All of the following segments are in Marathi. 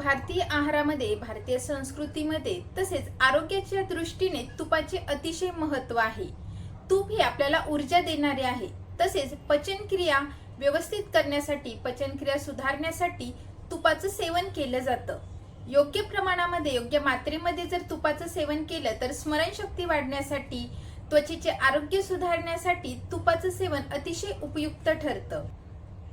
भारतीय आहारामध्ये भारतीय संस्कृतीमध्ये तसेच आरोग्याच्या दृष्टीने तुपाचे अतिशय महत्त्व आहे. तूप हे आपल्याला ऊर्जा देणारे आहे. तसेच पचनक्रिया व्यवस्थित करण्यासाठी पचनक्रिया सुधारण्यासाठी तुपाचं सेवन केलं जातं. योग्य प्रमाणामध्ये योग्य मात्रेमध्ये जर तुपाचं सेवन केलं तर स्मरणशक्ती वाढण्यासाठी त्वचेचे आरोग्य सुधारण्यासाठी तुपाचं सेवन अतिशय उपयुक्त ठरतं.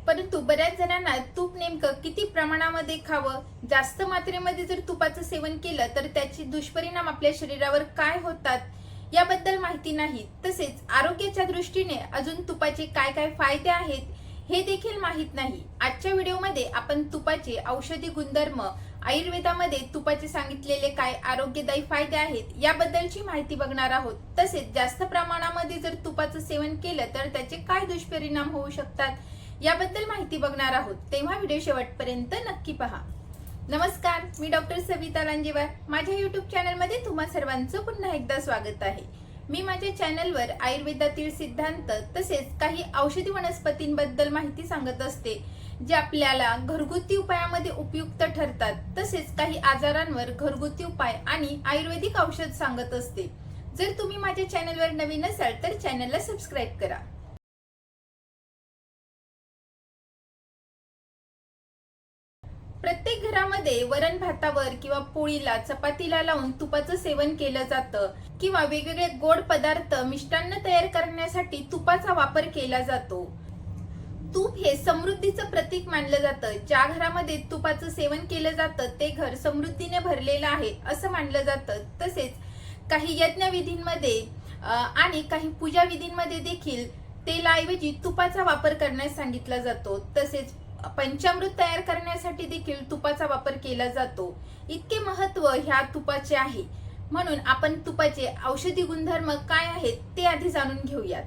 परंतु बऱ्याच जणांना तूप नेमकं किती प्रमाणामध्ये खावं जास्त मात्रेमध्ये जर तुपाचं सेवन केलं तर त्याचे दुष्परिणाम आपल्या शरीरावर काय होतात याबद्दल माहिती नाही. तसेच आरोग्याच्या दृष्टीने अजून तुपाचे काय काय फायदे आहेत हे देखील माहीत नाही. आजच्या व्हिडिओमध्ये आपण तुपाचे औषधी गुणधर्म आयुर्वेदामध्ये तुपाचे सांगितलेले काय आरोग्यदायी फायदे आहेत याबद्दलची माहिती बघणार आहोत. तसेच जास्त प्रमाणामध्ये जर तुपाचं सेवन केलं तर त्याचे काय दुष्परिणाम होऊ शकतात? याबद्दल माहिती बघणार आहोत. तेव्हा व्हिडिओ शेवटपर्यंत नक्की पहा. नमस्कार मी डॉक्टर सविता रांजेवार माझ्या युट्यूब चॅनलमध्ये तुम्हा सर्वांचं पुन्हा एकदा स्वागत आहे. मी माझ्या चॅनलवर आयुर्वेदातील सिद्धांत तसेच काही औषधी वनस्पतींबद्दल माहिती सांगत असते जे आपल्याला घरगुती उपायामध्ये उपयुक्त ठरतात. तसेच काही आजारांवर घरगुती उपाय आणि आयुर्वेदिक औषध सांगत असते. जर तुम्ही माझ्या चॅनलवर नवीन असाल तर चॅनलला सबस्क्राईब करा. प्रत्येक घरामध्ये वरण भातावर किंवा पोळीला चपातीला लावून तुपाचं सेवन केलं जातं किंवा वेगवेगळे गोड पदार्थ मिष्टान्न तयार करण्यासाठी तुपाचा वापर केला जातो. तूप हे समृद्धीचं प्रतीक मानलं जातं. ज्या घरामध्ये तुपाचं सेवन केलं जातं ते घर समृद्धीने भरलेलं आहे असं मानलं जातं. तसेच काही यज्ञविधींमध्ये आणि काही पूजा विधींमध्ये देखील तेलाऐवजी तुपाचा वापर करण्यास सांगितला जातो. तसेच पंचामृत तयार करण्यासाठी देखील तुपाचा वापर केला जातो. इतके महत्त्व ह्या तुपाचे आहे. म्हणून आपण तुपाचे औषधी गुणधर्म काय आहेत ते आधी जाणून घेऊयात.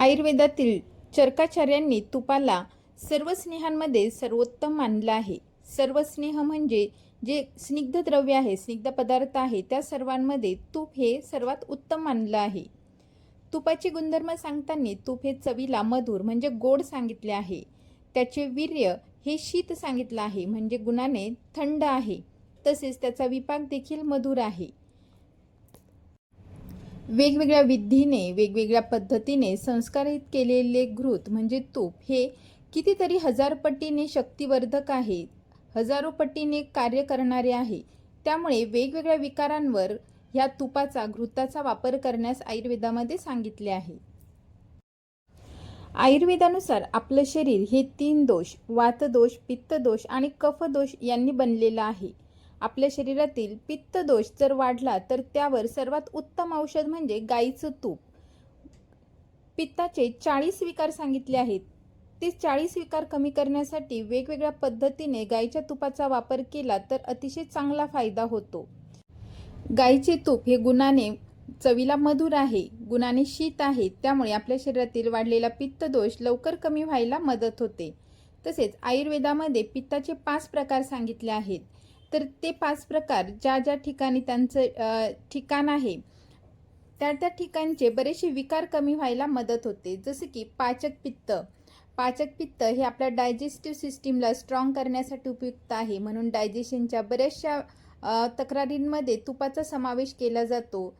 आयुर्वेदातील चरकाचार्यांनी तुपाला सर्व स्नेहांमध्ये सर्वोत्तम मानलं आहे. सर्व स्नेह म्हणजे जे स्निग्ध द्रव्य आहे स्निग्ध पदार्थ आहे त्या सर्वांमध्ये तूप हे सर्वात उत्तम मानलं आहे. तुपाचे गुणधर्म सांगताना तूप हे चवीला मधुर म्हणजे गोड सांगितले आहे. त्याचे वीर्य हे शीत सांगितलं आहे म्हणजे गुणाने थंड आहे. तसेच त्याचा विपाक देखील मधुर आहे. वेगवेगळ्या विधीने वेगवेगळ्या पद्धतीने संस्कारित केलेले घृत म्हणजे तूप हे कितीतरी हजार पटीने शक्तिवर्धक आहे. हजारो पटीने कार्य करणारे आहे. त्यामुळे वेगवेगळ्या विकारांवर ह्या तुपाचा घृताचा वापर करण्यास आयुर्वेदामध्ये सांगितले आहे. आयुर्वेदानुसार आपलं शरीर हे तीन दोष वातदोष पित्तदोष आणि कफदोष यांनी बनलेलं आहे. आपल्या शरीरातील पित्तदोष जर वाढला तर त्यावर सर्वात उत्तम औषध म्हणजे गाईचं तूप. पित्ताचे चाळीस विकार सांगितले आहेत. ते चाळीस विकार कमी करण्यासाठी वेगवेगळ्या पद्धतीने गाईच्या तुपाचा वापर केला तर अतिशय चांगला फायदा होतो. गाईचे तूप हे गुणाने चवीला मधुर आहे गुणाने शीत आहे त्यामुळे आपल्या शरीरातील वाढलेला पित्त दोष लवकर कमी व्हायला मदत होते. तसेच आयुर्वेदामध्ये पित्ताचे पाच प्रकार सांगितले आहेत. तर ते पाच प्रकार ज्या ज्या ठिकाणी त्यांचं ठिकाण आहे त्या त्या ठिकाणचे बरेचसे विकार कमी व्हायला मदत होते. जसे की पाचक पित्त. पाचक पित्त हे आपल्या डायजेस्टिव्ह सिस्टीमला स्ट्रॉंग करण्यासाठी उपयुक्त आहे. म्हणून डायजेशनच्या बऱ्याचशा तक्रारींमध्ये तुपाचा समावेश केला जातो.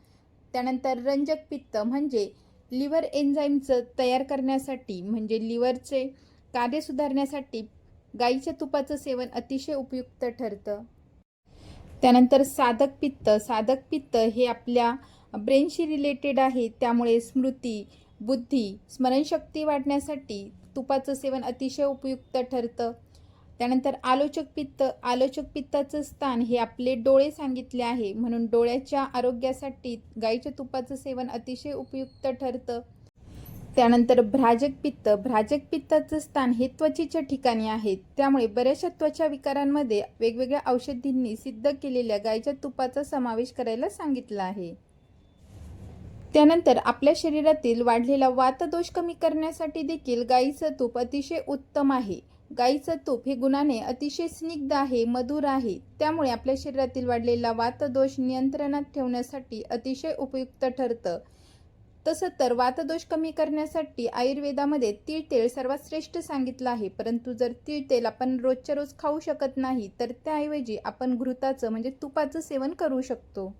त्यानंतर रंजक पित्त म्हणजे लिव्हर एन्झाईमचं तयार करण्यासाठी म्हणजे लिव्हरचे कार्य सुधारण्यासाठी गाईच्या तुपाचं सेवन अतिशय उपयुक्त ठरतं. त्यानंतर साधक पित्त. साधक पित्त हे आपल्या ब्रेनशी रिलेटेड आहे त्यामुळे स्मृती बुद्धी स्मरणशक्ती वाढण्यासाठी तुपाचं सेवन अतिशय उपयुक्त ठरतं. त्यानंतर आलोचक पित्त आलोचक पित्ताचं स्थान हे आपले डोळे सांगितले आहे. म्हणून डोळ्याच्या आरोग्यासाठी गाईच्या तुपाचं सेवन अतिशय उपयुक्त ठरतं. त्यानंतर भ्राजक पित्त भ्राजक पित्ताचं स्थान हे त्वचेच्या ठिकाणी आहे. त्यामुळे बऱ्याचशा त्वचा विकारांमध्ये वेगवेगळ्या औषधींनी सिद्ध केलेल्या गाईच्या तुपाचा समावेश करायला सांगितला आहे. त्यानंतर आपल्या शरीरातील वाढलेला वातदोष कमी करण्यासाठी देखील गाईचं तूप अतिशय उत्तम आहे. गाईचं तूप हे गुणाने अतिशय स्निग्ध आहे मधुर आहे. त्यामुळे आपल्या शरीरातील वाढलेला वातदोष नियंत्रणात ठेवण्यासाठी अतिशय उपयुक्त ठरतं. तसं तर वातदोष कमी करण्यासाठी आयुर्वेदामध्ये तीळ तेल सर्वात श्रेष्ठ सांगितलं आहे. परंतु जर तीळ तेल आपण रोजच्या रोज खाऊ शकत नाही तर त्याऐवजी आपण घृताचं म्हणजे तुपाचं सेवन करू शकतो.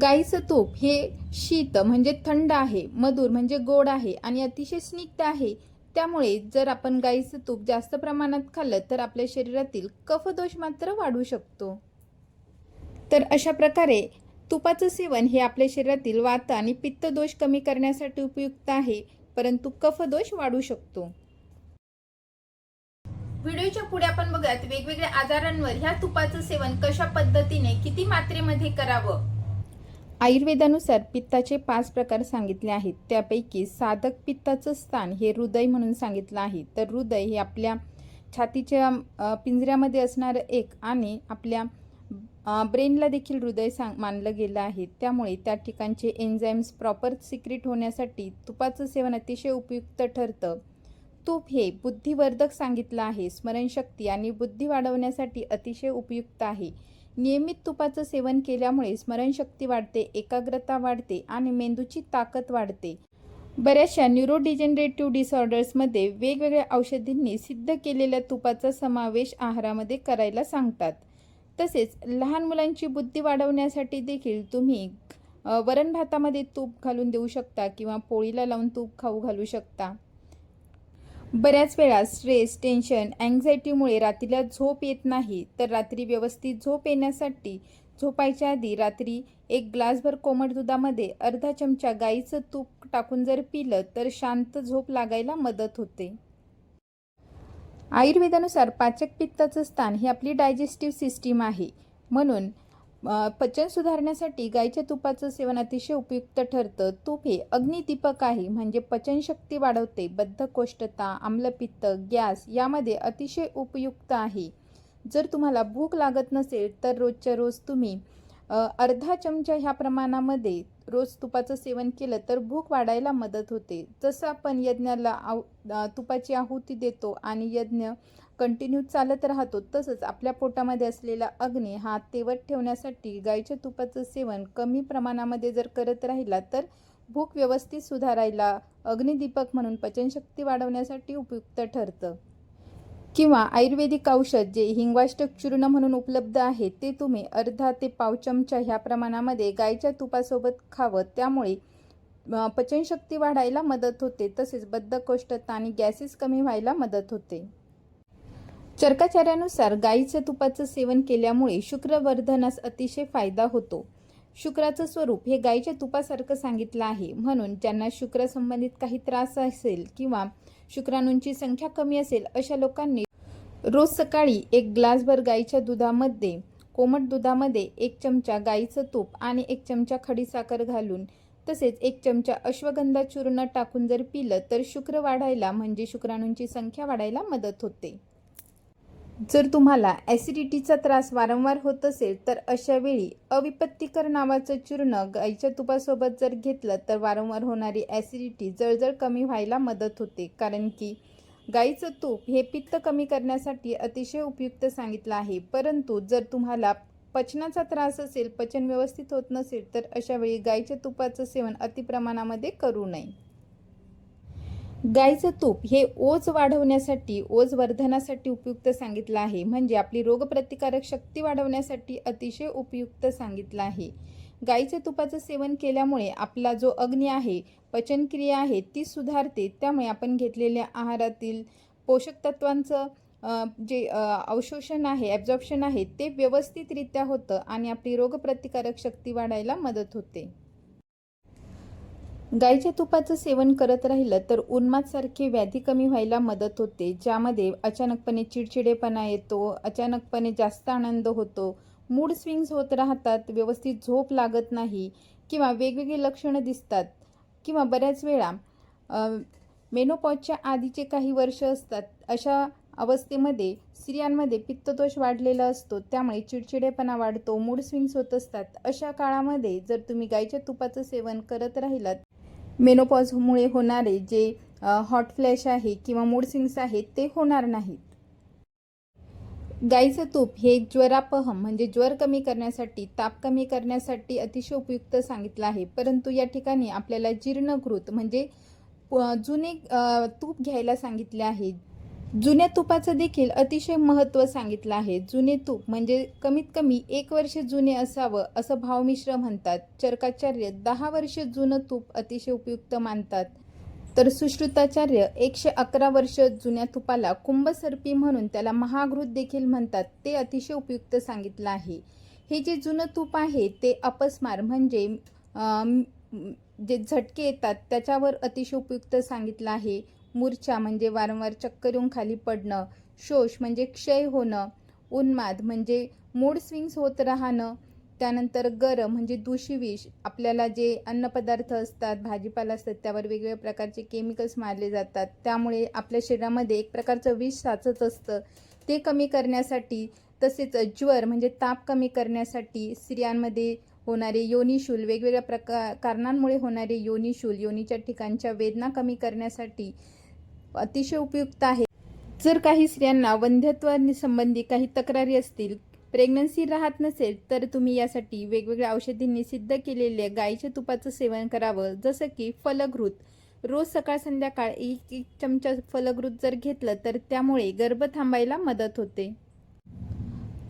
गाईचं तूप हे शीत म्हणजे थंड आहे मधुर म्हणजे गोड आहे आणि अतिशय स्निग्ध आहे. त्यामुळे जर आपण गाईचं तूप जास्त प्रमाणात खाल्लं तर आपल्या शरीरातील कफदोष मात्र वाढू शकतो. तर अशा प्रकारे तुपाचं सेवन हे आपल्या शरीरातील वात आणि पित्त दोष कमी करण्यासाठी उपयुक्त आहे परंतु कफदोष वाढू शकतो. व्हिडिओच्या पुढे आपण बघूयात वेगवेगळ्या आजारांवर ह्या तुपाचं सेवन कशा पद्धतीने किती मात्रेमध्ये करावं? आयुर्वेदानुसार पित्ताचे पाच प्रकार सांगितले आहेत. त्यापैकी साधक पित्ताचं स्थान हे हृदय म्हणून सांगितलं आहे. तर हृदय हे आपल्या छातीच्या पिंजऱ्यामध्ये असणारं एक आणि आपल्या ब्रेनला देखील हृदय सांग मानलं गेलं आहे. त्यामुळे त्या ठिकाणचे एन्झाईम्स प्रॉपर सिक्रेट होण्यासाठी तुपाचं सेवन अतिशय उपयुक्त ठरतं. तूप हे बुद्धिवर्धक सांगितलं आहे. स्मरणशक्ती आणि बुद्धी वाढवण्यासाठी अतिशय उपयुक्त आहे. नियमित तुपाचं सेवन केल्यामुळे स्मरणशक्ती वाढते एकाग्रता वाढते आणि मेंदूची ताकद वाढते. बऱ्याचशा न्यूरोडिजेनरेटिव्ह डिसऑर्डर्समध्ये वेगवेगळ्या औषधींनी सिद्ध केलेल्या तुपाचा समावेश आहारामध्ये करायला सांगतात. तसेच लहान मुलांची बुद्धी वाढवण्यासाठी देखील तुम्ही वरण भातामध्ये तूप घालून देऊ शकता किंवा पोळीला लावून तूप खाऊ घालू शकता. बऱ्याच वेळा स्ट्रेस टेन्शन अँझायटीमुळे रात्रीला झोप येत नाही. तर रात्री व्यवस्थित झोप येण्यासाठी झोपायच्या आधी रात्री एक ग्लासभर कोमट दुधामध्ये अर्धा चमचा गाईचं तूप टाकून जर पिलं तर शांत झोप लागायला मदत होते. आयुर्वेदानुसार पाचक पित्ताचं स्थान हे आपली डायजेस्टिव्ह सिस्टीम आहे. म्हणून पचन सुधारण्यासाठी गाईच्या तुपाचं सेवन अतिशय उपयुक्त ठरतं. तूप हे अग्निदीपक आहे म्हणजे पचनशक्ती वाढवते बद्धकोष्ठता आम्लपित्त गॅस यामध्ये अतिशय उपयुक्त आहे. जर तुम्हाला भूक लागत नसेल तर रोजच्या रोज तुम्ही अर्धा चमचा ह्या प्रमाणामध्ये रोज तुपाचं सेवन केलं तर भूक वाढायला मदत होते. जसं आपण यज्ञाला आव तुपाची आहुती देतो आणि यज्ञ कंटिन्यू चालत राहतो. तसंच आपल्या पोटामध्ये असलेला अग्नी हा तेवत ठेवण्यासाठी गाईच्या तुपाचं सेवन कमी प्रमाणामध्ये जर करत राहिला तर भूक व्यवस्थित सुधारायला अग्निदीपक म्हणून पचनशक्ती वाढवण्यासाठी उपयुक्त ठरतं. किंवा आयुर्वेदिक औषध जे हिंगवाष्टक चूर्ण म्हणून उपलब्ध आहे ते तुम्ही अर्धा ते पाव चमचा ह्या प्रमाणामध्ये गाईच्या तुपासोबत खावं. त्यामुळे पचनशक्ती वाढायला मदत होते. तसेच बद्धकोष्ठता आणि गॅसेस कमी व्हायला मदत होते. चरकाचार्यानुसार गाईच्या तुपाचं सेवन केल्यामुळे शुक्रवर्धनास अतिशय फायदा होतो. शुक्राचं स्वरूप हे गाईच्या तुपासारखं सांगितलं आहे. म्हणून ज्यांना शुक्रासंबंधित काही त्रास असेल किंवा शुक्राणूंची संख्या कमी असेल अशा लोकांनी रोज सकाळी एक ग्लासभर गाईच्या दुधामध्ये कोमट दुधामध्ये एक चमचा गाईचं तूप आणि एक चमचा खडीसाखर घालून तसेच एक चमचा अश्वगंधा चूर्ण टाकून जर पिलं तर शुक्र वाढायला म्हणजे शुक्राणूंची संख्या वाढायला मदत होते. जर तुम्हाला ॲसिडिटीचा त्रास वारंवार होत असेल तर अशावेळी अविपत्तिकर नावाचं चूर्ण गाईच्या तुपासोबत जर घेतलं तर वारंवार होणारी ॲसिडिटी जळजळ कमी व्हायला मदत होते. कारण की गाईचं तूप हे पित्त कमी करण्यासाठी अतिशय उपयुक्त सांगितलं आहे. परंतु जर तुम्हाला पचनाचा त्रास असेल पचन व्यवस्थित होत नसेल तर अशावेळी गाईच्या तुपाचं सेवन अतिप्रमाणामध्ये करू नये. गाईचं तूप हे ओज वाढवण्यासाठी ओज वर्धनासाठी उपयुक्त सांगितलं आहे. म्हणजे आपली रोगप्रतिकारक शक्ती वाढवण्यासाठी अतिशय उपयुक्त सांगितलं आहे. गाईच्या तुपाचं सेवन केल्यामुळे आपला जो अग्नी आहे पचनक्रिया आहे ती सुधारते. त्यामुळे आपण घेतलेल्या आहारातील पोषक तत्वांचं जे अवशोषण आहे ॲब्झॉर्प्शन आहे ते व्यवस्थितरित्या होतं आणि आपली रोगप्रतिकारक शक्ती वाढायला मदत होते. गाईच्या तुपाचं सेवन करत राहिलं तर उन्मादसारखे व्याधी कमी व्हायला मदत होते. ज्यामध्ये अचानकपणे चिडचिडेपणा येतो अचानकपणे जास्त आनंद होतो मूड स्विंग्स होत राहतात व्यवस्थित झोप लागत नाही किंवा वेगवेगळी लक्षणं दिसतात किंवा बऱ्याच वेळा मेनोपॉजच्या आधीचे काही वर्ष असतात. अशा अवस्थेमध्ये स्त्रियांमध्ये पित्तदोष वाढलेला असतो. त्यामुळे चिडचिडेपणा वाढतो मूड स्विंग्स होत असतात. अशा काळामध्ये जर तुम्ही गाईच्या तुपाचं सेवन करत राहिलात मेनोपॉजमुळे होणारे जे हॉट फ्लॅश आहे किंवा मूड स्विंग्स आहेत ते होणार नाहीत. गाईचं तूप हे ज्वरापहम म्हणजे ज्वर कमी करण्यासाठी ताप कमी करण्यासाठी अतिशय उपयुक्त सांगितलं आहे. परंतु या ठिकाणी आपल्याला जीर्णकृत म्हणजे जुने तूप घ्यायला सांगितले आहे जुन्या तुपाचं देखील अतिशय महत्त्व सांगितलं आहे. जुने तूप म्हणजे कमीत कमी एक वर्ष जुने असावं असं भावमिश्र म्हणतात. चरकाचार्य दहा वर्ष जुनं तूप अतिशय उपयुक्त मानतात. तर सुश्रुताचार्य एकशे अकरा वर्ष जुन्या तुपाला कुंभसर्पी म्हणून त्याला महाघृत देखील म्हणतात. ते अतिशय उपयुक्त सांगितलं आहे. हे जे जुनं तूप आहे ते अपस्मार म्हणजे जे झटके येतात त्याच्यावर अतिशय उपयुक्त सांगितलं आहे. मूर्छा म्हणजे वारंवार चक्कर येऊन खाली पडणं शोष म्हणजे क्षय होणं उन्माद म्हणजे मूड स्विंग्स होत राहणं त्यानंतर गरम म्हणजे दूषिविष. आपल्याला जे अन्नपदार्थ असतात भाजीपाला असतात त्यावर वेगवेगळ्या प्रकारचे केमिकल्स मारले जातात. त्यामुळे आपल्या शरीरामध्ये एक प्रकारचं विष साचत असतं. ते कमी करण्यासाठी तसेच ज्वर म्हणजे ताप कमी करण्यासाठी स्त्रियांमध्ये होणारे योनिशूल वेगवेगळ्या प्रकार कारणांमुळे होणारे योनिशूल योनीच्या ठिकाणच्या वेदना कमी करण्यासाठी अतिशय उपयुक्त आहे. जर काही स्त्रियांना वंध्यत्वासंबंधी काही तक्रारी असतील प्रेग्नन्सी राहत नसेल तर तुम्ही यासाठी वेगवेगळ्या औषधींनी सिद्ध केलेल्या गाईच्या तुपाचं सेवन करावं जसं की फलघृत रोज सकाळ संध्याकाळ एक एक चमचा फलघृत जर घेतलं तर त्यामुळे गर्भ थांबायला मदत होते.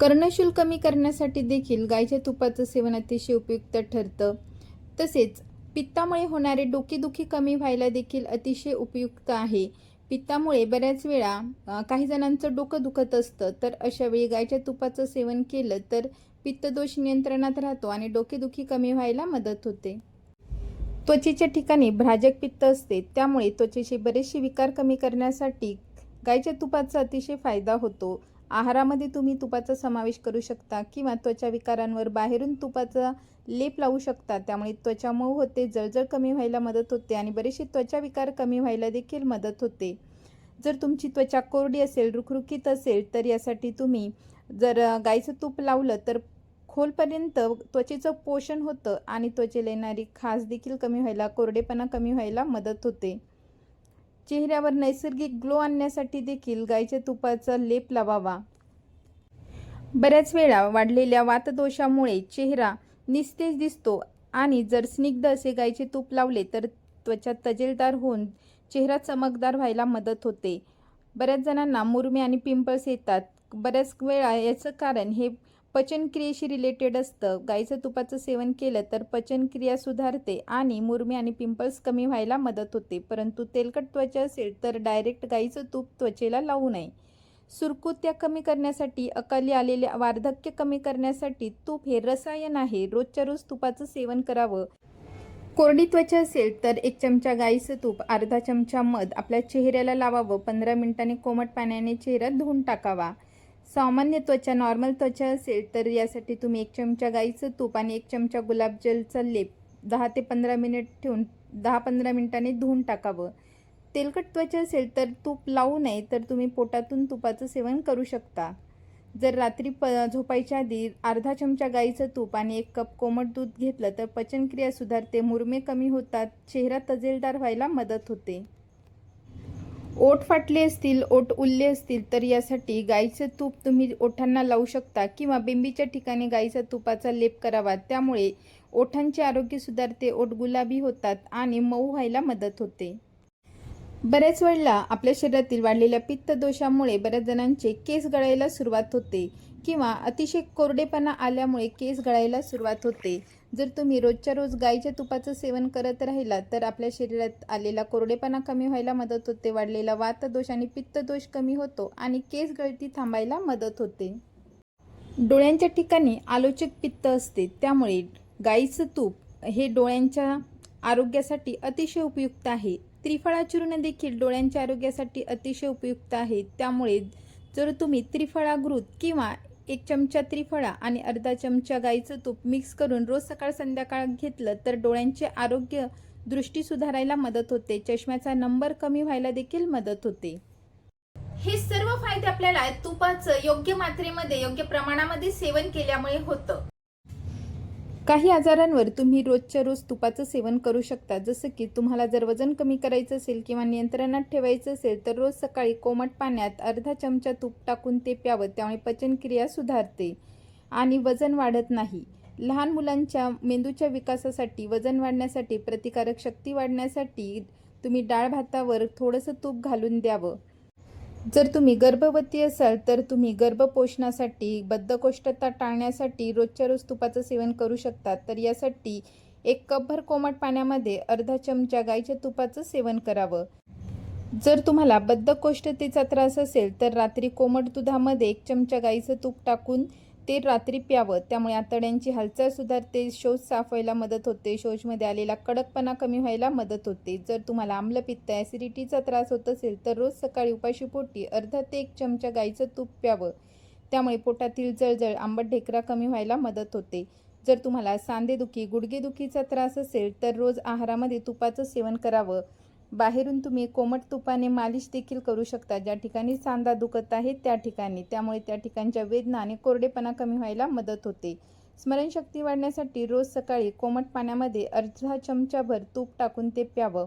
कर्णशूल कमी करण्यासाठी देखील गाईच्या तुपाचं सेवन अतिशय उपयुक्त ठरतं. तसेच पित्तामुळे होणारे डोकेदुखी कमी व्हायला देखील अतिशय उपयुक्त आहे. पित्तामुळे बऱ्याच वेळा काही जणांचं डोकं दुखत असतं. तर अशा वेळी गायच्या तुपाचं सेवन केलं तर पित्तदोष नियंत्रणात राहतो आणि डोकेदुखी कमी व्हायला मदत होते. त्वचेच्या ठिकाणी भ्राजक पित्त असते. त्यामुळे त्वचेचे बरेचसे विकार कमी करण्यासाठी गायच्या तुपाचा अतिशय फायदा होतो. आहारामध्ये तुम्ही तुपाचा समावेश करू शकता किंवा त्वचा विकारांवर बाहेरून तुपाचा लेप लावू शकता. त्यामुळे त्वचा मऊ होते जळजळ कमी व्हायला मदत होते आणि बरेचसे त्वचा विकार कमी व्हायला देखील मदत होते. जर तुमची त्वचा कोरडी असेल रुखरुखीत असेल तर यासाठी तुम्ही जर गाईचं तूप लावलं तर खोलपर्यंत त्वचेचं पोषण होतं आणि त्वचेला येणारी खास देखील कमी व्हायला कोरडेपणा कमी व्हायला मदत होते. चेहऱ्यावर नैसर्गिक ग्लो आणण्यासाठी देखील गाईच्या तुपाचा लेप लावावा. बऱ्याच वेळा वाढलेल्या वातदोषामुळे चेहरा निस्तेज दिसतो आणि जर स्निग्ध असे गाईचे तूप लावले तर त्वचा तजेलदार होऊन चेहरा चमकदार व्हायला मदत होते. बऱ्याच जणांना मुरमे आणि पिंपल्स येतात. बऱ्याच वेळा याचं कारण हे पचनक्रियेशी रिलेटेड असतं. गाईचं तुपाचं सेवन केलं तर पचनक्रिया सुधारते आणि मुरमे आणि पिंपल्स कमी व्हायला मदत होते. परंतु तेलकट त्वचा असेल तर डायरेक्ट गाईचं तूप त्वचेला लावू नये. सुरकुत्या कमी करण्यासाठी अकाली आलेले वार्धक्य कमी करण्यासाठी तूप हे रसायन आहे. रोजच्या रोज तुपाचं सेवन करावं. कोरडी त्वचा असेल तर एक चमचा गाईचं तूप अर्धा चमचा मध आपल्या चेहऱ्याला लावावं. पंधरा मिनिटांनी कोमट पाण्याने चेहरा धुवून टाकावा. सामान्य त्वचा नॉर्मल त्वचा असेल तर यासाठी तुम्ही एक चमचा गाईचं तूप आणि एक चमचा गुलाबजलचा लेप दहा ते पंधरा मिनिट ठेवून दहा पंधरा मिनिटांनी धुवून टाकावं. तेलकट त्वचा असेल तर तूप लावू नये तर तुम्ही पोटातून तुपाचं सेवन करू शकता. जर रात्री प झोपायच्या आधी अर्धा चमचा गाईचं तूप आणि एक कप कोमट दूध घेतलं तर पचनक्रिया सुधारते मुरमे कमी होतात चेहरा तजेलदार व्हायला मदत होते. ओठ फाटले असतील ओठ उरले असतील तर यासाठी गाईचं तूप तुम्ही ओठांना लावू शकता किंवा बिंबीच्या ठिकाणी गाईचा तुपाचा लेप करावा. त्यामुळे ओठांचे आरोग्य सुधारते ओठ गुलाबी होतात आणि मऊ व्हायला मदत होते. बऱ्याच वेळेला आपल्या शरीरातील वाढलेल्या पित्त दोषामुळे बऱ्याच जणांचे केस गळायला सुरुवात होते किंवा अतिशय कोरडेपणा आल्यामुळे केस गळायला सुरुवात होते. जर तुम्ही रोजच्या रोज गाईच्या तुपाचं सेवन करत राहिला तर आपल्या शरीरात आलेला कोरडेपणा कमी व्हायला मदत होते वाढलेला वातदोष आणि पित्तदोष कमी होतो आणि केस गळती थांबायला मदत होते. डोळ्यांच्या ठिकाणी आलोचक पित्त असते त्यामुळे गाईचं तूप हे डोळ्यांच्या आरोग्यासाठी अतिशय उपयुक्त आहे. त्रिफळा चूर्ण देखील डोळ्यांच्या आरोग्यासाठी अतिशय उपयुक्त आहे त्यामुळे जर तुम्ही त्रिफळागृत किंवा एक चमचा त्रिफळा आणि अर्धा चमचा गाईचं तूप मिक्स करून रोज सकाळ संध्याकाळ घेतलं तर डोळ्यांचे आरोग्य दृष्टी सुधारायला मदत होते. चष्म्याचा नंबर कमी व्हायला देखील मदत होते. हे सर्व फायदे आपल्याला तुपाचं योग्य मात्रेमध्ये योग्य प्रमाणामध्ये सेवन केल्यामुळे होतं. काही आजारांवर तुम्ही रोजच्या रोज तुपाचं सेवन करू शकता. जसं की तुम्हाला जर वजन कमी करायचं असेल किंवा नियंत्रणात ठेवायचं असेल तर रोज सकाळी कोमट पाण्यात अर्धा चमचा तूप टाकून ते प्यावं. त्यामुळे पचनक्रिया सुधारते आणि वजन वाढत नाही. लहान मुलांच्या मेंदूच्या विकासासाठी वजन वाढण्यासाठी प्रतिकारक शक्ती वाढण्यासाठी तुम्ही डाळ भातावर थोडंसं तूप घालून द्यावं. जर तुम्ही गर्भवती असाल तर तुम्ही गर्भपोषणासाठी बद्धकोष्ठता टाळण्यासाठी रोजच्या रोज तुपाचं सेवन करू शकता. तर यासाठी एक कपभर कोमट पाण्यामध्ये अर्धा चमचा गाईच्या तुपाचं सेवन करावं. जर तुम्हाला बद्धकोष्ठतेचा त्रास असेल तर रात्री कोमट दुधामध्ये एक चमचा गाईचं तूप टाकून ते रात्री प्यावं. त्यामुळे आतड्यांची हालचाल सुधारते शौच साफ व्हायला मदत होते शौचमध्ये आलेला कडकपणा कमी व्हायला मदत होते. जर तुम्हाला आम्लपित्त ॲसिडिटीचा त्रास होत असेल तर रोज सकाळी उपाशीपोटी अर्धा ते एक चमचा गाईचं तूप प्यावं. त्यामुळे पोटातील जळजळ आंबट ढेकरा कमी व्हायला मदत होते. जर तुम्हाला सांधेदुखी गुडघेदुखीचा त्रास असेल तर रोज आहारामध्ये तुपाचं सेवन करावं. बाहेरून तुम्ही कोमट तुपाने मालिश देखील करू शकता. ज्या ठिकाणी सांधा दुखत आहे त्या ठिकाणी. त्यामुळे त्या ठिकाणच्या वेदना आणि कोरडेपणा कमी व्हायला मदत होते. स्मरणशक्ती वाढण्यासाठी रोज सकाळी कोमट पाण्यामध्ये अर्धा चमचाभर तूप टाकून ते प्यावं.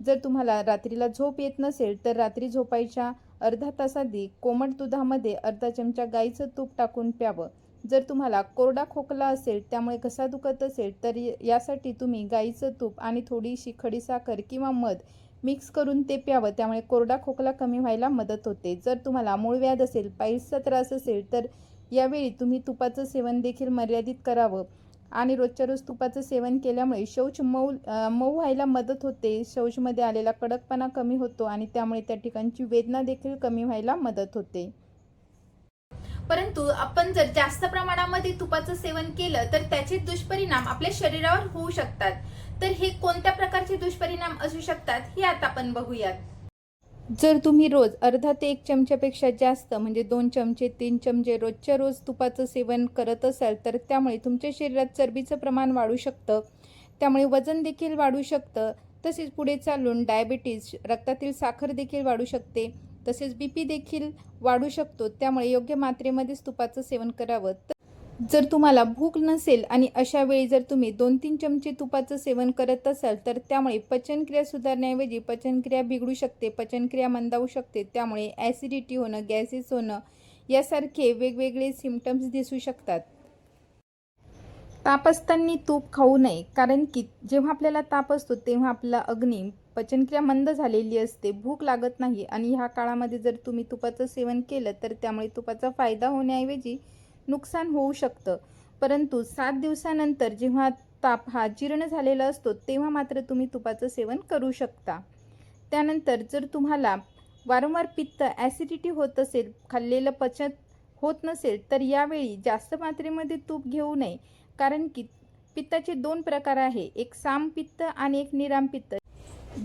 जर तुम्हाला रात्रीला झोप येत नसेल तर रात्री झोपायच्या अर्धा तासाआधी कोमट दुधामध्ये अर्धा चमचा गाईचं तूप टाकून प्यावं. जर तुम्हाला कोरडा खोकला असेल त्यामुळे घसा दुखत असेल तर यासाठी तुम्ही गाईचं तूप आणि थोडीशी खडीसाखर किंवा मध मिक्स करून ते प्यावं. त्यामुळे कोरडा खोकला कमी व्हायला मदत होते. जर तुम्हाला मूळव्याध असेल पायल्सचा त्रास असेल तर यावेळी तुम्ही तुपाचं सेवन देखील मर्यादित करावं. आणि रोजच्या रोज तुपाचं सेवन केल्यामुळे शौच मऊ मऊ व्हायला मदत होते. शौचमध्ये आलेला कडकपणा कमी होतो आणि त्यामुळे त्या ठिकाणची वेदना देखील कमी व्हायला मदत होते. परंतु आपण जर जास्त प्रमाणामध्ये तुपाचं सेवन केलं तर त्याचे दुष्परिणाम आपल्या शरीरावर होऊ शकतात. तर हे कोणत्या प्रकारचे दुष्परिणाम असू शकतात हे आता आपण बघूयात. जर तुम्ही रोज अर्धा ते एक चमच्यापेक्षा जास्त म्हणजे दोन चमचे तीन चमचे रोजच्या रोज तुपाचं सेवन करत असाल तर त्यामुळे तुमच्या शरीरात चरबीचं प्रमाण वाढू शकतं. त्यामुळे वजन देखील वाढू शकतं. तसेच पुढे चालून डायबिटीज रक्तातील साखर देखील वाढू शकते. तसेच बी पी देखील वाढू शकतो. त्यामुळे योग्य मात्रेमध्येच तुपाचं सेवन करावं. जर तुम्हाला भूक नसेल आणि अशा वेळी जर तुम्ही दोन तीन चमचे तुपाचं सेवन करत असाल तर त्यामुळे पचनक्रिया सुधारण्याऐवजी पचनक्रिया बिघडू शकते पचनक्रिया मंदावू शकते. त्यामुळे ॲसिडिटी होणं गॅसेस होणं यासारखे वेगवेगळे सिमटम्स दिसू शकतात. ताप असताना तूप खाऊ नये कारण की जेव्हा आपल्याला ताप असतो तेव्हा आपला अग्नी पचनक्रिया मंद झालेली असते भूक लागत नाही आणि ह्या काळामध्ये जर तुम्ही तुपाचं सेवन केलं तर त्यामुळे तुपाचा फायदा होण्याऐवजी नुकसान होऊ शकतं. परंतु सात दिवसानंतर जेव्हा ताप हा जीर्ण झालेला असतो तेव्हा मात्र तुम्ही तुपाचं सेवन करू शकता. त्यानंतर जर तुम्हाला वारंवार पित्त ॲसिडिटी होत असेल खाल्लेलं पचत होत नसेल तर यावेळी जास्त मात्रेमध्ये तूप घेऊ नये. कारण की पित्ताचे दोन प्रकार आहे एक साम पित्त आणि एक निराम पित्त.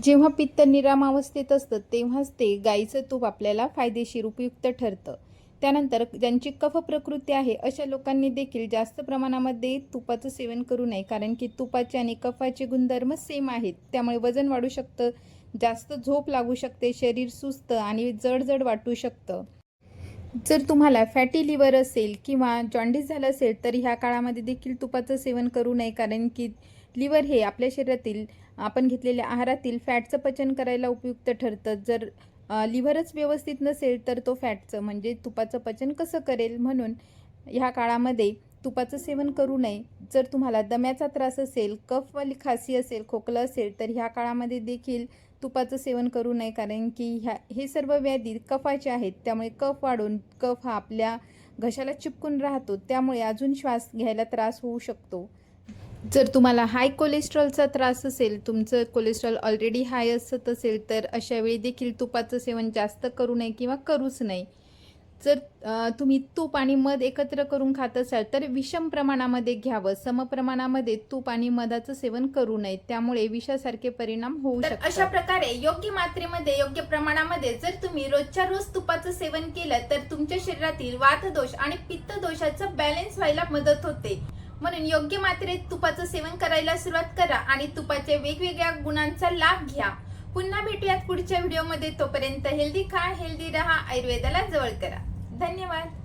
जेव्हा पित्त निरामावस्थेत असतं तेव्हाच ते गाईचं तूप आपल्याला फायदेशीर उपयुक्त ठरतं. त्यानंतर ज्यांची कफ प्रकृती आहे अशा लोकांनी देखील जास्त प्रमाणामध्ये तुपाचं सेवन करू नये कारण की तुपाचे आणि कफाचे गुणधर्म सेम आहेत. त्यामुळे वजन वाढू शकतं जास्त झोप लागू शकते शरीर सुस्त आणि जड वाटू शकतं. जर तुम्हाला फॅटी लिव्हर असेल किंवा जॉन्डिस झालं असेल तर ह्या काळामध्ये देखील तुपाचं सेवन करू नये कारण की लिव्हर हे आपल्या शरीरातील आपण घेतलेल्या आहारातील फॅटचं पचन करायला उपयुक्त ठरतं. जर लिव्हरच व्यवस्थित नसेल तर तो फॅटचं म्हणजे तुपाचं पचन कसं करेल म्हणून ह्या काळामध्ये तुपाचं सेवन करू नये. जर तुम्हाला दम्याचा त्रास असेल कफवाली खासी असेल खोकलं असेल तर ह्या काळामध्ये देखील तुपाचं सेवन करू नये कारण की ह्या हे सर्व व्याधी कफाचे आहेत. त्यामुळे कफ वाढून कफ हा आपल्या घशाला चिपकून राहतो. त्यामुळे अजून श्वास घ्यायला त्रास होऊ शकतो. जर तुम्हाला हाय कोलेस्ट्रॉलचा त्रास असेल तुमचं कोलेस्ट्रॉल ऑलरेडी हाय असत असेल तर अशा वेळी देखील तुपाचं सेवन जास्त करू नये किंवा करूच नाही जर तुम्ही तूप आणि मध एकत्र करून खात असाल तर विषम प्रमाणामध्ये घ्यावं. समप्रमाणामध्ये तूप आणि मधाचं सेवन करू नये. त्यामुळे विषासारखे परिणाम होऊ तर अशा शकतात प्रकारे योग्य मात्रेमध्ये योग्य प्रमाणामध्ये जर तुम्ही रोजच्या रोज तुपाचं सेवन केलं तर तुमच्या शरीरातील वातदोष आणि पित्त दोषाचं बॅलन्स व्हायला मदत होते. म्हणून योग्य मात्रेत तुपाचं सेवन करायला सुरुवात करा आणि तुपाच्या वेगवेगळ्या गुणांचा लाभ घ्या. पुन्हा भेटूयात पुढच्या व्हिडिओमध्ये. तोपर्यंत हेल्दी खा हेल्दी रहा आयुर्वेदाला जवळ करा. धन्यवाद.